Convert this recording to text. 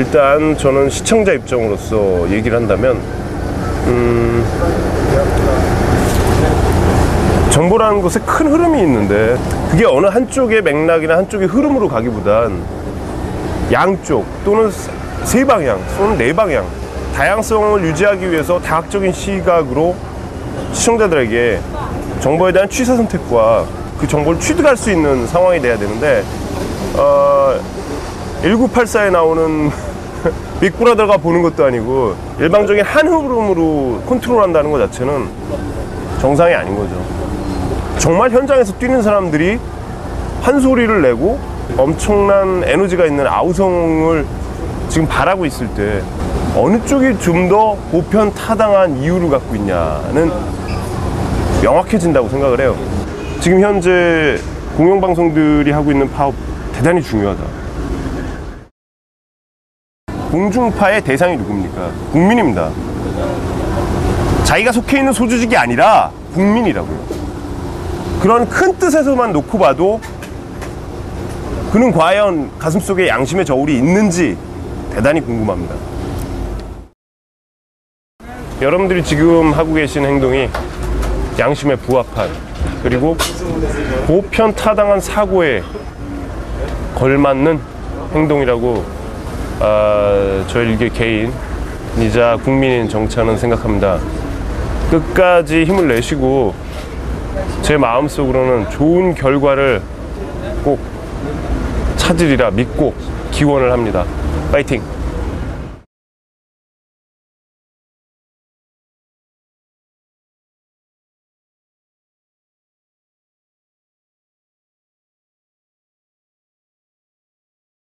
일단 저는 시청자 입장으로서 얘기를 한다면 음, 정보라는 것에 큰 흐름이 있는데 그게 어느 한쪽의 맥락이나 한쪽의 흐름으로 가기보단 양쪽 또는 세 방향 또는 네 방향 다양성을 유지하기 위해서 다각적인 시각으로 시청자들에게 정보에 대한 취사 선택과 그 정보를 취득할 수 있는 상황이 돼야 되는데 어, 1984에 나오는 빅브라더가 보는 것도 아니고 일방적인 한 흐름으로 컨트롤한다는 것 자체는 정상이 아닌 거죠. 정말 현장에서 뛰는 사람들이 한 소리를 내고 엄청난 에너지가 있는 아우성을 지금 바라고 있을 때 어느 쪽이 좀 더 보편 타당한 이유를 갖고 있냐는 명확해진다고 생각을 해요. 지금 현재 공영방송들이 하고 있는 파업 대단히 중요하다. 공중파의 대상이 누굽니까? 국민입니다. 자기가 속해 있는 소주직이 아니라 국민이라고요. 그런 큰 뜻에서만 놓고 봐도 그는 과연 가슴속에 양심의 저울이 있는지 대단히 궁금합니다. 여러분들이 지금 하고 계신 행동이 양심에 부합한 그리고 보편 타당한 사고에 걸맞는 행동이라고 아, 저 일개 개인이자 국민인 정차는 생각합니다. 끝까지 힘을 내시고 제 마음속으로는 좋은 결과를 꼭 찾으리라 믿고 기원을 합니다. 파이팅!